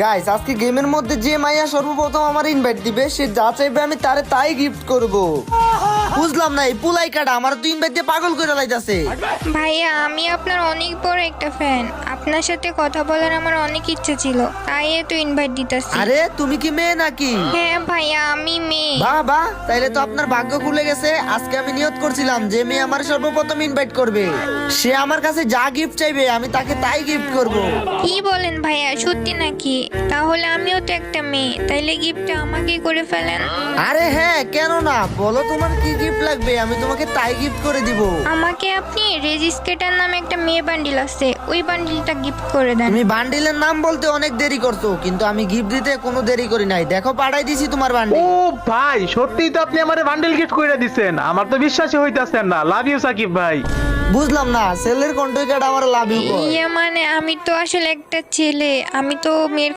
Guys আজকে গেমের মধ্যে যে মাইয়া সর্বপ্রথম আমার ইনভাইট দিবে সে যা চাইবে আমি তারে তাই গিফট করব। বুঝলাম না এই পুলাই কাটা আমার তো ইনভাইট দিয়ে পাগল করে লাইতাছে। ভাইয়া আমি আপনার অনেক বড় একটা ফ্যান আপনার সাথে কথা বলার আমার অনেক ইচ্ছা ছিল তাই তো ইনভাইট দিতেছি। আরে তুমি কি মেয়ে নাকি? হ্যাঁ ভাইয়া আমি বাহ বাহ তাইলে তো আপনার ভাগ্য খুলে গেছে। আজকে আমি নিয়ত করছিলাম যে মেয়ে আমার সর্বপ্রথম ইনভাইট করবে। সে আমার কাছে যা গিফট চাইবে আমি তাকে তাই গিফট করব। কি বলেন ভাইয়া সত্যি নাকি? তাহলে আমিও তো একটা মেয়ে তাইলে গিফটটা আমাকেই করে ফেলেন। আরে হ্যাঁ কেন না? বলো তোমার কি গিফট লাগবে আমি তোমাকে তাই গিফট করে দিব। আমাকে আপনি রেজিস্ট্রেটার নামে একটা মেয়ে বান্ডিল আছে ওই বান্ডিলটা গিফট করে দেন। তুমি বান্ডিলের নাম বলতে অনেক দেরি করছ কিন্তু আমি গিফট দিতে কোনো দেরি করি নাই। দেখো পাঠাই দিছি তোমার বান্ডিল ও ভাই সত্যিই তো আপনি আমারে বান্ডেল গিফট করে দিছেন। আমার তো বিশ্বাসই হইতাছেন না। লাভ ইউ সাকিব ভাই। বুঝলাম না ছেলের কন্ট্রাক্ট আমার লাভ ইউ ইয়ে মানে আমি তো আসলে একটা ছেলে। আমি তো মেয়ের